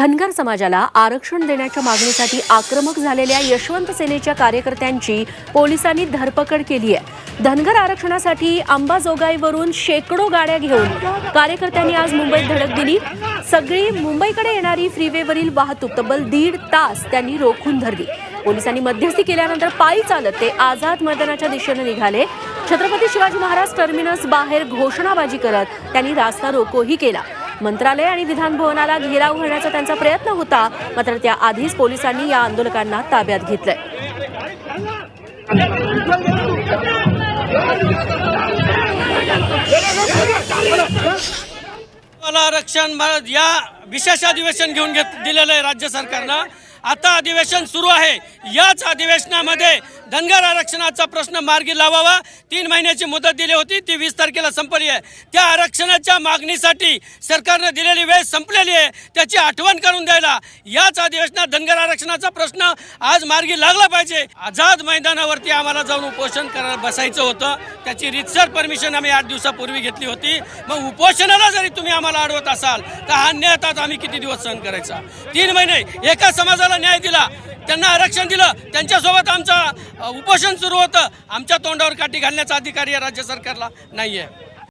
धनगर समाजाला आरक्षण देण्याच्या मागणीसाठी आक्रमक झालेल्या यशवंत सेनेच्या कार्यकर्त्यांची पोलिसांनी धरपकड केली आहे धनगर आरक्षणासाठी अंबाजोगाईवरून शेकडो गाड्या घेऊन कार्यकर्त्यांनी आज मुंबईत धडक दिली. सगळी मुंबईकडे येणारी फ्रीवेवरील वाहतूक तब्बल दीड तास त्यांनी रोखून धरली. पोलिसांनी मध्यस्थी केल्यानंतर पायी चालत ते आझाद मैदानाच्या दिशेने निघाले. छत्रपती शिवाजी महाराज टर्मिनस बाहेर घोषणाबाजी करत त्यांनी रास्ता रोकोही केला. मंत्रालय आणि विधानभवनाला घेराव घालण्याचा त्यांचा प्रयत्न होता मात्र त्याआधीच पोलिसांनी या आंदोलकांना ताब्यात घेतलंय. आरक्षण या विशेष अधिवेशन घेऊन घेत दिलेलं आहे राज्य सरकारनं. आता अधिवेशन सुरू आहे. याच अधिवेशनामध्ये धनगर आरक्षणाचा प्रश्न मार्गी लावावा. तीन महिन्याची मुदत दिली होती ती वीस तारखेला संपली आहे. त्या आरक्षणाच्या मागणीसाठी सरकारनं दिलेली वेळ संपलेली आहे. त्याची आठवण करून द्यायला. याच अधिवेशनात धनगर आरक्षणाचा प्रश्न आज मार्गी लागला पाहिजे. आझाद मैदानावरती आम्हाला जाऊन उपोषण करायला बसायचं होतं. त्याची रितसर परमिशन आम्ही आठ दिवसापूर्वी घेतली होती. मग उपोषणाला जरी तुम्ही आम्हाला अडवत असाल तर हा न्याय आम्ही किती दिवस सहन करायचा? तीन महिने एका समाजाला न्याय दिला. त्यांना आरक्षण दिलं. त्यांच्यासोबत आमचं उपोषण सुरू होतं. आमच्या तोंडावर काठी घालण्याचा अधिकार या राज्य सरकारला नाही आहे